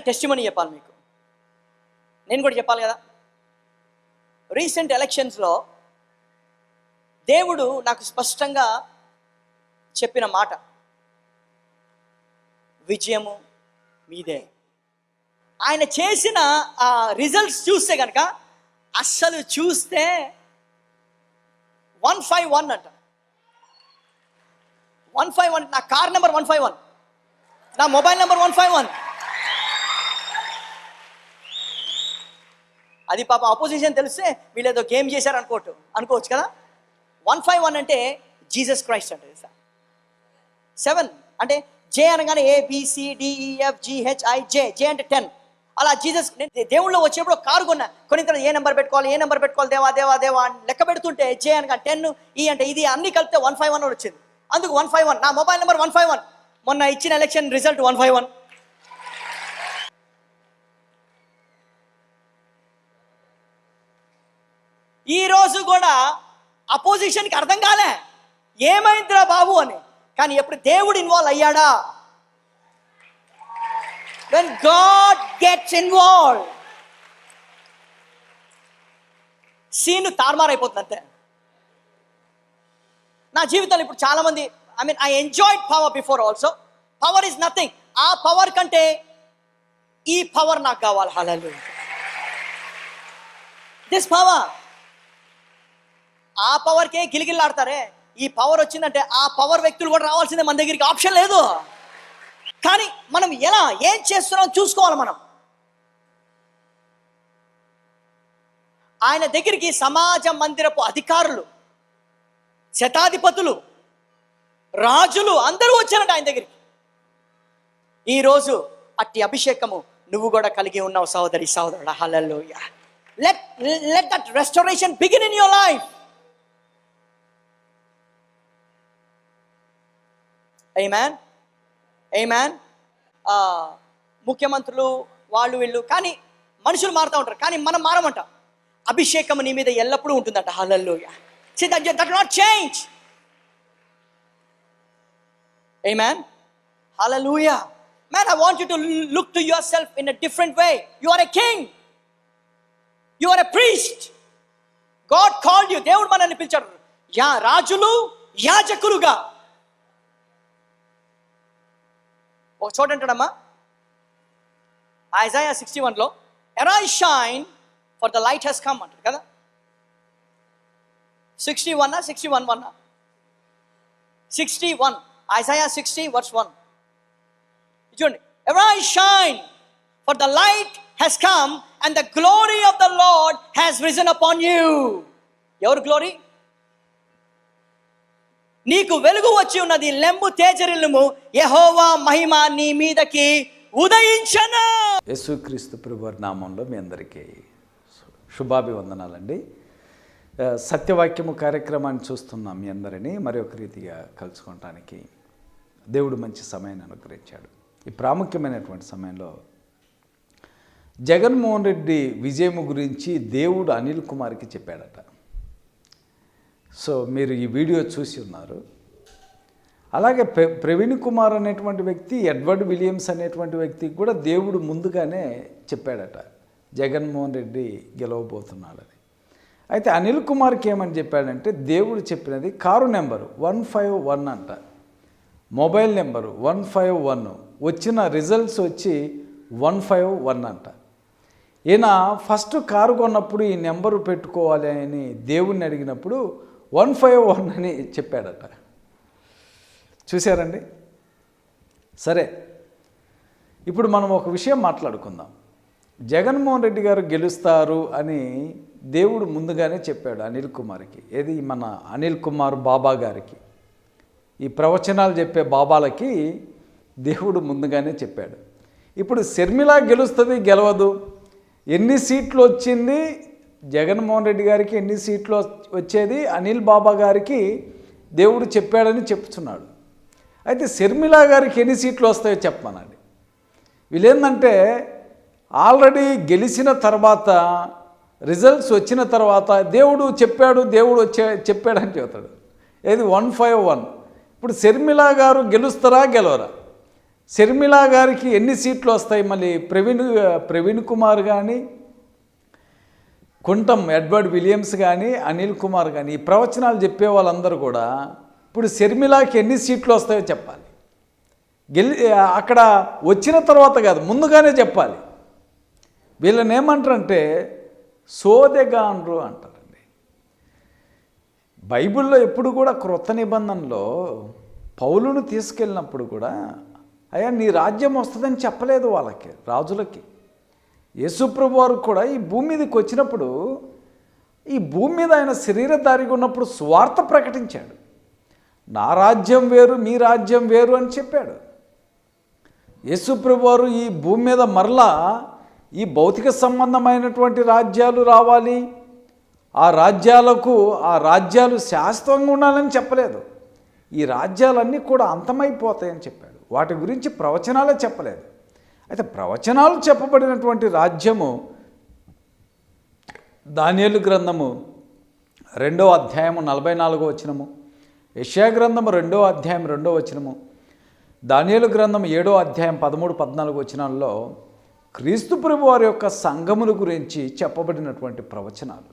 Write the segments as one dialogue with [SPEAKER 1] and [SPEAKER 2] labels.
[SPEAKER 1] Test money చెప్పాలి మీకు. నేను కూడా చెప్పాలి కదా? రీసెంట్ ఎలక్షన్స్లో దేవుడు నాకు స్పష్టంగా చెప్పిన మాట. విజయము మీదే. ఆయన చేసిన ఆ రిజల్ట్స్ చూస్తే కనుక అస్సలు చూస్తే వన్ ఫైవ్ వన్ అంట. వన్ ఫైవ్ వన్ నా car number one five one నా mobile number one five one అది పాప అపోజిషన్ తెలిస్తే వీళ్ళు ఏదో గేమ్ చేశారు అనుకోవచ్చు అనుకోవచ్చు కదా? వన్ ఫైవ్ వన్ అంటే జీసస్ క్రైస్ట్ అంటే సార్ సెవెన్ e, అంటే జే అనగానే ఏ జిహెచ్ జిహెచ్ఐ జే జే అంటే టెన్ అలా జీసస్ దేవుళ్ళు వచ్చేప్పుడు కారు కొన్నా కొన్ని ఏ నెంబర్ పెట్టుకోవాలి ఏ నెంబర్ పెట్టుకోవాలి దేవా దేవా దేవా అని లెక్క పెడుతుంటే జే అనగా టెన్ ఈ e అంటే ఇది అన్ని కలిపితే వన్ ఫైవ్ వన్ వచ్చింది. అందుకు వన్ ఫైవ్ వన్ నా mobile number one five one మొన్న ఇచ్చిన election result one five one ఈ రోజు కూడా అపోజిషన్కి అర్థం కాలే. ఏమైందిరా బాబు అని. కానీ ఎప్పుడు దేవుడు involve అయ్యాడా? When God gets involve scene తారుమారైపోతుంది అంతే నా జీవితంలో ఇప్పుడు చాలా మంది I mean I enjoyed power before also power is nothing ఆ పవర్ కంటే ఈ పవర్ నాకు కావాలి. హలలు దిస్ పవర్ ఆ పవర్కే గిలిగిల్లాడతారే. ఈ పవర్ వచ్చిందంటే ఆ పవర్ వ్యక్తులు కూడా రావాల్సిందే మన దగ్గరికి. ఆప్షన్ లేదు. కానీ మనం ఎలా ఏం చేస్తున్నాం చూసుకోవాలి మనం. ఆయన దగ్గరికి సమాజ మందిరపు అధికారులు శతాధిపతులు రాజులు అందరూ వచ్చారంట ఆయన దగ్గరికి. ఈరోజు అట్టి అభిషేకము నువ్వు కూడా కలిగి ఉన్నావు సహోదరి సహోదరుడు. Hallelujah let let that restoration begin in your life man ఏ ముఖ్యమంత్రులు వాళ్ళు వీళ్ళు కానీ మనుషులు మారుతూ ఉంటారు కానీ మనం మారమంట. అభిషేకం నీ మీద ఎల్లప్పుడూ ఉంటుందంట. Hallelujah that not change a man hallelujah man I want you to look to yourself in a different way you are a king you are a priest God called you దేవుడు మనల్ని పిలిచాడు. యా రాజులు యాజకులుగా. ఒక చోట అంటాడమ్మా Isaiah sixty వన్లో arise shine for the light has come అంటాడు కదా sixty one sixty one one sixty one Isaiah sixty verse one చూడండి arise shine for the light has come and the glory of the Lord has risen upon you ఎవరు glory నీకు వెలుగు వచ్చి ఉన్నది లెంబు తేజరిల్లుము. యహోవా మహిమ నీ మీదకి ఉదయించను.
[SPEAKER 2] యేసుక్రీస్తు ప్రభువారి నామంలో మీ అందరికీ శుభాభివందనాలండి. సత్యవాక్యము కార్యక్రమాన్ని చూస్తున్నాం మీ అందరినీ. మరి ఒక రీతిగా కలుసుకోవటానికి దేవుడు మంచి సమయాన్ని అనుగ్రహించాడు. ఈ ప్రాముఖ్యమైనటువంటి సమయంలో జగన్మోహన్ రెడ్డి విజయము గురించి దేవుడు అనిల్ కుమార్కి చెప్పాడట. సో మీరు ఈ వీడియో చూసి ఉన్నారు. అలాగే ప్ర ప్రవీణ్ కుమార్ అనేటువంటి వ్యక్తి ఎడ్వర్డ్ విలియమ్స్ అనేటువంటి వ్యక్తికి కూడా దేవుడు ముందుగానే చెప్పాడట జగన్మోహన్ రెడ్డి గెలవబోతున్నాడని. అయితే అనిల్ కుమార్కి ఏమని చెప్పాడంటే దేవుడు చెప్పినది car number one five one అంట. Mobile number one five one. వచ్చిన రిజల్ట్స్ వచ్చి వన్ ఫైవ్ వన్ అంట. ఈయన ఫస్ట్ కారు కొన్నప్పుడు ఈ నెంబరు పెట్టుకోవాలి అని దేవుణ్ణి అడిగినప్పుడు వన్ ఫైవ్ వన్ అని చెప్పాడట. చూశారండి? సరే ఇప్పుడు మనం ఒక విషయం మాట్లాడుకుందాం. జగన్మోహన్ రెడ్డి గారు గెలుస్తారు అని దేవుడు ముందుగానే చెప్పాడు అనిల్ కుమార్కి. ఏది? మన అనిల్ కుమార్ బాబా గారికి. ఈ ప్రవచనాలు చెప్పే బాబాలకి దేవుడు ముందుగానే చెప్పాడు. ఇప్పుడు శర్మిల గెలుస్తుంది గెలవదు. ఎన్ని సీట్లు వచ్చింది? జగన్మోహన్ రెడ్డి గారికి ఎన్ని సీట్లు వచ్చేది? అనిల్ బాబా గారికి దేవుడు చెప్పాడని చెప్తున్నాడు. అయితే శర్మిల గారికి ఎన్ని సీట్లు వస్తాయో చెప్పమనండి. వీళ్ళేందంటే ఆల్రెడీ గెలిచిన తర్వాత రిజల్ట్స్ వచ్చిన తర్వాత దేవుడు చెప్పాడు దేవుడు వచ్చే చెప్పాడని చెబుతాడు ఏది? One five one. ఇప్పుడు శర్మిల గారు గెలుస్తారా గెలవరా? షర్మిలా గారికి ఎన్ని సీట్లు వస్తాయి? మళ్ళీ ప్రవీణ్ ప్రవీణ్ కుమార్ కానీ కుంటం ఎడ్వర్డ్ విలియమ్స్ కానీ అనిల్ కుమార్ కానీ ఈ ప్రవచనాలు చెప్పే వాళ్ళందరూ కూడా ఇప్పుడు షర్మిలాకి ఎన్ని సీట్లు వస్తాయో చెప్పాలి. గెలి అక్కడ వచ్చిన తర్వాత కాదు ముందుగానే చెప్పాలి. వీళ్ళని ఏమంటారంటే సోదెగాండ్రు అంటారండి. బైబిల్లో ఎప్పుడు కూడా క్రొత్త నిబంధనలో పౌలును తీసుకెళ్ళినప్పుడు కూడా అయ్యా నీ రాజ్యం వస్తుందని చెప్పలేదు వాళ్ళకి రాజులకి. యేసుప్రభు వారు కూడా ఈ భూమి మీదకి వచ్చినప్పుడు ఈ భూమి మీద ఆయన శరీరధారిగా ఉన్నప్పుడు స్వార్థ ప్రకటించాడు. నా రాజ్యం వేరు మీ రాజ్యం వేరు అని చెప్పాడు. యేసుప్రభు వారు ఈ భూమి మీద మరలా ఈ భౌతిక సంబంధమైనటువంటి రాజ్యాలు రావాలి. ఆ రాజ్యాలకు ఆ రాజ్యాలు శాశ్వతంగా ఉండాలని చెప్పలేదు. ఈ రాజ్యాలన్నీ కూడా అంతమైపోతాయని చెప్పాడు. వాటి గురించి ప్రవచనాలే చెప్పలేదు. అయితే ప్రవచనాలు చెప్పబడినటువంటి రాజ్యము దానియలు గ్రంథము రెండో అధ్యాయము నలభై నాలుగో వచనము యష్యా గ్రంథము రెండో అధ్యాయం రెండో వచనము దానియలు గ్రంథం ఏడో అధ్యాయం పదమూడు పద్నాలుగు వచనాల్లో క్రీస్తు ప్రభు వారి యొక్క సంఘముల గురించి చెప్పబడినటువంటి ప్రవచనాలు.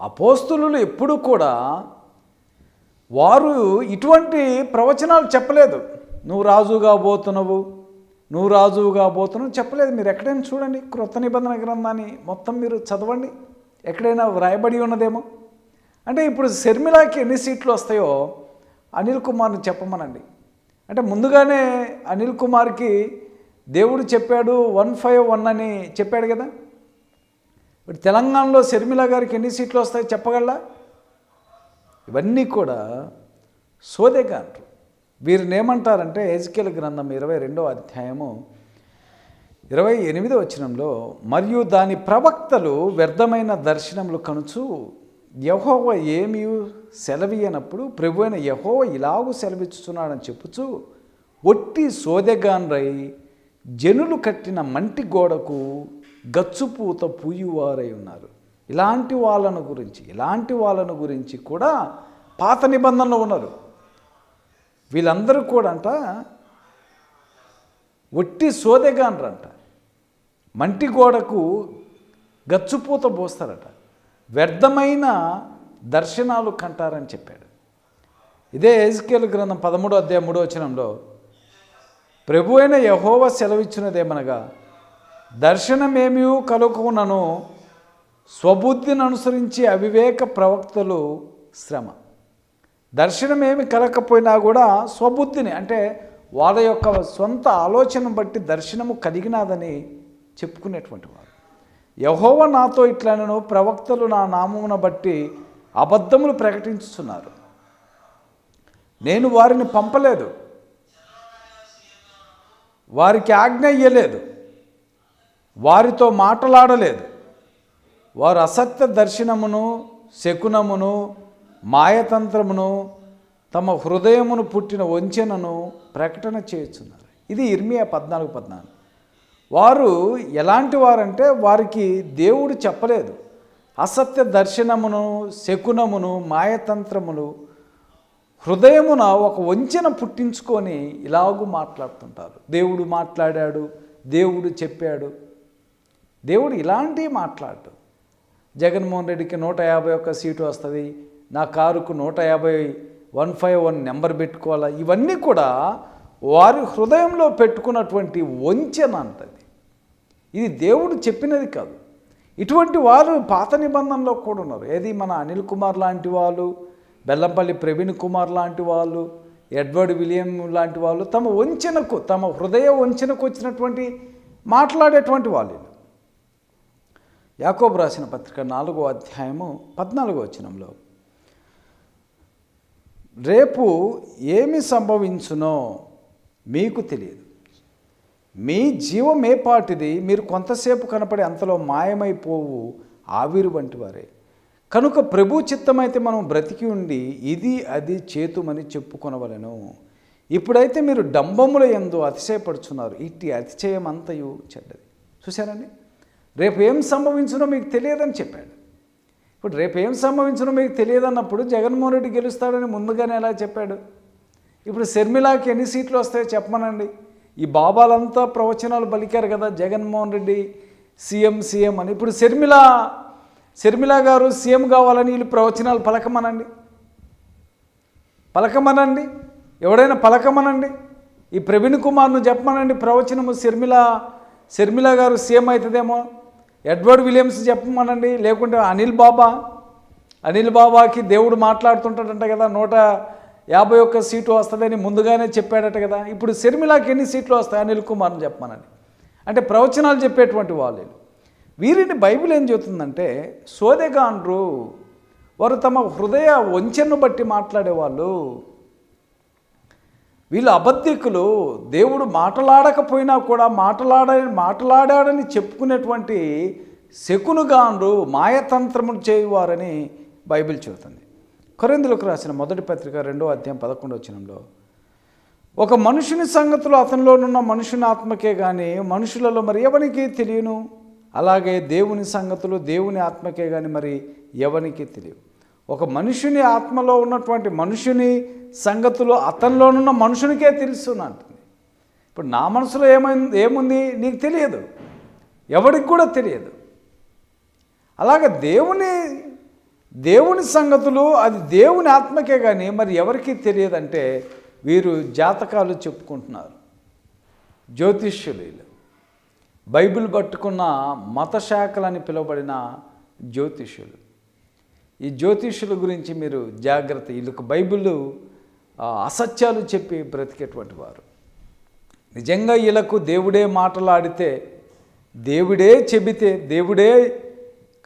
[SPEAKER 2] అపోస్తులు ఎప్పుడు కూడా వారు ఇటువంటి ప్రవచనాలు చెప్పలేదు. నువ్వు రాజుగా పోతున్నావు నువ్వు రాజుగా పోతున్నావు చెప్పలేదు. మీరు ఎక్కడైనా చూడండి క్రొత్త నిబంధన గ్రంథాన్ని మొత్తం మీరు చదవండి. ఎక్కడైనా వ్రాయబడి ఉన్నదేమో. అంటే ఇప్పుడు శర్మిలాకి ఎన్ని సీట్లు వస్తాయో అనిల్ కుమార్ని చెప్పమనండి. అంటే ముందుగానే అనిల్ కుమార్కి దేవుడు చెప్పాడు వన్ ఫైవ్ వన్ అని చెప్పాడు కదా. ఇప్పుడు తెలంగాణలో శర్మిల గారికి ఎన్ని సీట్లు వస్తాయో చెప్పగలరా? ఇవన్నీ కూడా సోదే అంటారు వీరిని ఏమంటారంటే ఎజ్కేల్ గ్రంథం ఇరవై రెండో అధ్యాయము ఇరవై ఎనిమిదో వచనంలో మరియు దాని ప్రవక్తలు వ్యర్థమైన దర్శనములు కనుచు యహోవ ఏమి సెలవీయనప్పుడు ప్రభు అయిన యహోవ ఇలాగూ సెలవిచ్చుతున్నాడని చెప్పుచు ఒట్టి సోదెగాన్రై జనులు కట్టిన మంటి గోడకు గచ్చుపూత పూయువారై ఉన్నారు. ఇలాంటి వాళ్ళను గురించి ఇలాంటి వాళ్ళను గురించి కూడా పాత నిబంధనలు ఉన్నారు. వీళ్ళందరూ కూడా అంట ఒట్టి సోదెగాన్రంట. మంటి గోడకు గచ్చుపూత పోస్తారట. వ్యర్థమైన దర్శనాలు కంటారని చెప్పాడు. ఇదే ఎజ్కేల్ గ్రంథం పదమూడో అధ్యాయం మూడో వచనంలో ప్రభు అయిన యహోవ సెలవిచ్చినదేమనగా దర్శనమేమీ కలుగునను స్వబుద్ధిని అనుసరించి అవివేక ప్రవక్తలు శ్రమ. దర్శనమేమి కలగకపోయినా కూడా స్వబుద్ధిని అంటే వాళ్ళ యొక్క సొంత ఆలోచన బట్టి దర్శనము కలిగినాదని చెప్పుకునేటువంటి వారు. యహోవ నాతో ఇట్లనను ప్రవక్తలు నా నామమున బట్టి అబద్ధములు ప్రకటించుతున్నారు నేను వారిని పంపలేదు. వారికి ఆజ్ఞ ఇయ్యలేదు. వారితో మాటలాడలేదు. వారు అసత్య దర్శనమును శకునమును మాయతంత్రమును తమ హృదయమును పుట్టిన వంచెనను ప్రకటన చేయుచున్నారు. ఇది ఇర్మియా పద్నాలుగు పద్నాలుగు. వారు ఎలాంటి వారంటే వారికి దేవుడు చెప్పలేదు. అసత్య దర్శనమును శకునమును మాయతంత్రములు హృదయమున ఒక వంచెన పుట్టించుకొని ఇలాగూ మాట్లాడుతుంటారు. దేవుడు మాట్లాడాడు దేవుడు చెప్పాడు. దేవుడు ఇలాంటివి మాట్లాడు జగన్మోహన్ రెడ్డికి నూట యాభై ఒక్క సీటు వస్తుంది నా కారుకు నూట యాభై వన్ ఫైవ్ వన్ నెంబర్ పెట్టుకోవాలా? ఇవన్నీ కూడా వారి హృదయంలో పెట్టుకున్నటువంటి వంచెన అంటది ఇది దేవుడు చెప్పినది కాదు. ఇటువంటి వారు పాత నిబంధనలో కూడా ఉన్నారు. ఏది మన అనిల్ కుమార్ లాంటి వాళ్ళు బెల్లంపల్లి ప్రవీణ్ కుమార్ లాంటి వాళ్ళు ఎడ్వర్డ్ విలియం లాంటి వాళ్ళు తమ వంచనకు తమ హృదయ వంచనకు వచ్చినటువంటి మాట్లాడేటువంటి వాళ్ళు వీళ్ళు. యాకోబు రాసిన పత్రిక నాలుగో అధ్యాయము పద్నాలుగో వచనంలో రేపు ఏమి సంభవించునో మీకు తెలియదు. మీ జీవం ఏ పాటిది? మీరు కొంతసేపు కనపడి అంతలో మాయమైపోవు ఆవిరి వంటి వారే. కనుక ప్రభు చిత్తమైతే మనం బ్రతికి ఉండి ఇది అది చేతుమని చెప్పుకొనవలను. ఇప్పుడైతే మీరు డంబముల ఎందు అతిశయపడుచున్నారు. ఇట్టి అతిశయం అంతయు చెడ్డది. చూశారండి? రేపు ఏం సంభవించునో మీకు తెలియదని చెప్పాడు. ఇప్పుడు రేపు ఏం సంభవించునో మీకు తెలియదన్నప్పుడు జగన్మోహన్ రెడ్డి గెలుస్తాడని ముందుగానే ఎలా చెప్పాడు? ఇప్పుడు షర్మిలాకి ఎన్ని సీట్లు వస్తాయో చెప్పమనండి. ఈ బాబాలంతా ప్రవచనాలు పలికారు కదా జగన్మోహన్ రెడ్డి సీఎం సీఎం అని. ఇప్పుడు శర్మిల శర్మిల గారు సీఎం కావాలని వీళ్ళు ప్రవచనాలు పలకమనండి. పలకమనండి. ఎవడైనా పలకమనండి. ఈ ప్రవీణ్ కుమార్ను చెప్పమనండి ప్రవచనము. షర్మిల శర్మిల గారు సీఎం అవుతుందేమో? ఎడ్వర్డ్ విలియమ్స్ చెప్పమనండి లేకుంటే అనిల్ బాబా. అనిల్ బాబాకి దేవుడు మాట్లాడుతుంటాడంట కదా నూట యాభై ఒక్క సీటు వస్తుందని ముందుగానే చెప్పాడట కదా. ఇప్పుడు శర్మిలాకి ఎన్ని సీట్లు వస్తాయి? అనిల్ కుమార్ని చెప్పమనండి. అంటే ప్రవచనాలు చెప్పేటువంటి వాళ్ళు. వీరిని బైబిల్ ఏం చెబుతుందంటే సోదెగాండ్రు వారు తమ హృదయ వంచెను బట్టి మాట్లాడేవాళ్ళు. వీళ్ళు అబద్ధికులు. దేవుడు మాటలాడకపోయినా కూడా మాటలాడ మాటలాడాడని చెప్పుకునేటువంటి శకునుగాండ్రు మాయతంత్రములు చేయువారని బైబిల్ చెబుతుంది. కొరిందులకు రాసిన మొదటి పత్రిక రెండో అధ్యాయం పదకొండు వచ్చినంలో ఒక మనుషుని సంగతులు అతనిలోనున్న మనుషుని ఆత్మకే కానీ మనుషులలో మరి ఎవరికి తెలియను? అలాగే దేవుని సంగతులు దేవుని ఆత్మకే కానీ మరి ఎవరికి తెలియవు? ఒక మనుషుని ఆత్మలో ఉన్నటువంటి మనుషుని సంగతులు అతనిలోనున్న మనుషునికే తెలుసు అంటుంది. ఇప్పుడు నా మనసులో ఏమైంది ఏముంది? నీకు తెలియదు. ఎవరికి కూడా తెలియదు. అలాగే దేవుని దేవుని సంగతులు అది దేవుని ఆత్మకే కానీ మరి ఎవరికీ తెలియదంటే వీరు జాతకాలు చెప్పుకుంటున్నారు. జ్యోతిష్యులు. వీళ్ళు. బైబిల్ పట్టుకున్న మత శాఖలని పిలువబడిన జ్యోతిష్యులు. ఈ జ్యోతిష్యుల గురించి మీరు జాగ్రత్త వీళ్ళకు బైబిల్ అసత్యాలు చెప్పి బ్రతికేటువంటి వారు. నిజంగా వీళ్ళకు దేవుడే మాటలాడితే దేవుడే చెబితే దేవుడే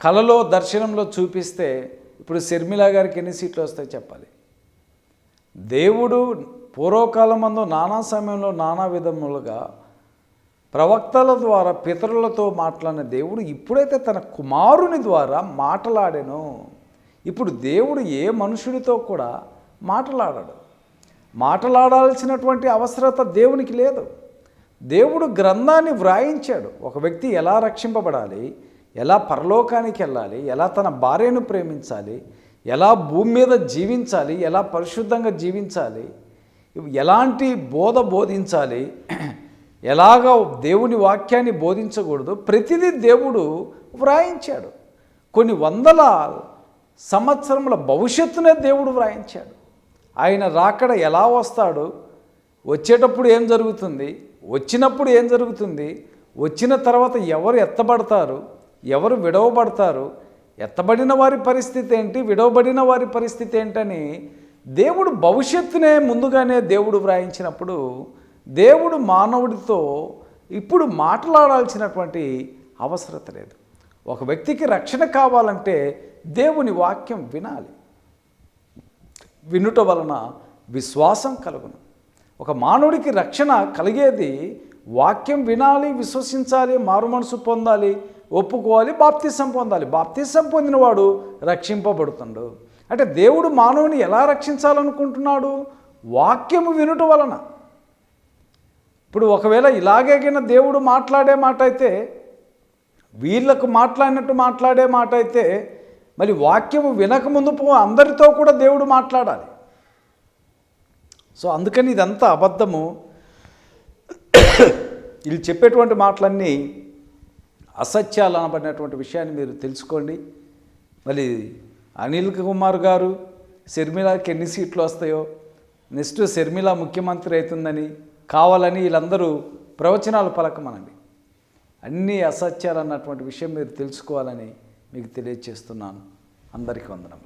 [SPEAKER 2] కలలో దర్శనంలో చూపిస్తే ఇప్పుడు శర్మిల గారికి ఎన్ని సీట్లు వస్తాయి చెప్పాలి? దేవుడు పూర్వకాలం మందు నానా సమయంలో నానా విధములుగా ప్రవక్తల ద్వారా పితరులతో మాట్లాడిన దేవుడు ఇప్పుడైతే తన కుమారుని ద్వారా మాట్లాడాను. ఇప్పుడు దేవుడు ఏ మనుషుడితో కూడా మాటలాడాడు. మాటలాడాల్సినటువంటి అవసరత దేవునికి లేదు. దేవుడు గ్రంథాన్ని వ్రాయించాడు. ఒక వ్యక్తి ఎలా రక్షింపబడాలి? ఎలా పరలోకానికి వెళ్ళాలి? ఎలా తన భార్యను ప్రేమించాలి? ఎలా భూమి మీద జీవించాలి? ఎలా పరిశుద్ధంగా జీవించాలి? ఎలాంటి బోధ బోధించాలి? ఎలాగ దేవుని వాక్యాన్ని బోధించకూడదు? ప్రతిదీ దేవుడు వ్రాయించాడు. కొన్ని వందల సంవత్సరముల భవిష్యత్తునే దేవుడు వ్రాయించాడు. ఆయన రాకడ ఎలా వస్తాడు? వచ్చేటప్పుడు ఏం జరుగుతుంది? వచ్చినప్పుడు ఏం జరుగుతుంది? వచ్చిన తర్వాత ఎవరు ఎత్తబడతారు? ఎవరు విడవబడతారు? ఎత్తబడిన వారి పరిస్థితి ఏంటి? విడవబడిన వారి పరిస్థితి ఏంటని దేవుడు భవిష్యత్తునే ముందుగానే దేవుడు వ్రాయించినప్పుడు దేవుడు మానవుడితో ఇప్పుడు మాట్లాడాల్సినటువంటి అవసరత లేదు. ఒక వ్యక్తికి రక్షణ కావాలంటే దేవుని వాక్యం వినాలి. వినుట వలన విశ్వాసం కలుగును. ఒక మానవుడికి రక్షణ కలిగేది వాక్యం వినాలి విశ్వసించాలి మారు మనసు పొందాలి ఒప్పుకోవాలి బాప్తిసం పొందాలి. బాప్తిసం పొందినవాడు రక్షింపబడుతుండు. అంటే దేవుడు మానవుని ఎలా రక్షించాలనుకుంటున్నాడు? వాక్యము వినుట వలన. ఇప్పుడు ఒకవేళ ఇలాగేగిన దేవుడు మాట్లాడే మాట అయితే వీళ్ళకు మాట్లాడినట్టు మాట్లాడే మాట అయితే మరి వాక్యము వినకముందు అందరితో కూడా దేవుడు మాట్లాడాలి. సో అందుకని ఇదంతా అబద్ధము. వీళ్ళు చెప్పేటువంటి మాటలన్నీ అసత్యాలు అనబడినటువంటి విషయాన్ని మీరు తెలుసుకోండి. మళ్ళీ అనిల్ కుమార్ గారు షర్మిలాకి ఎన్ని సీట్లు వస్తాయో నెక్స్ట్ షర్మిల ముఖ్యమంత్రి అవుతుందని కావాలని వీళ్ళందరూ ప్రవచనాలు పలకమనండి. అన్నీ అసత్యాలు అన్నటువంటి విషయం మీరు తెలుసుకోవాలని మీకు తెలియజేస్తున్నాను అందరికీ వందనం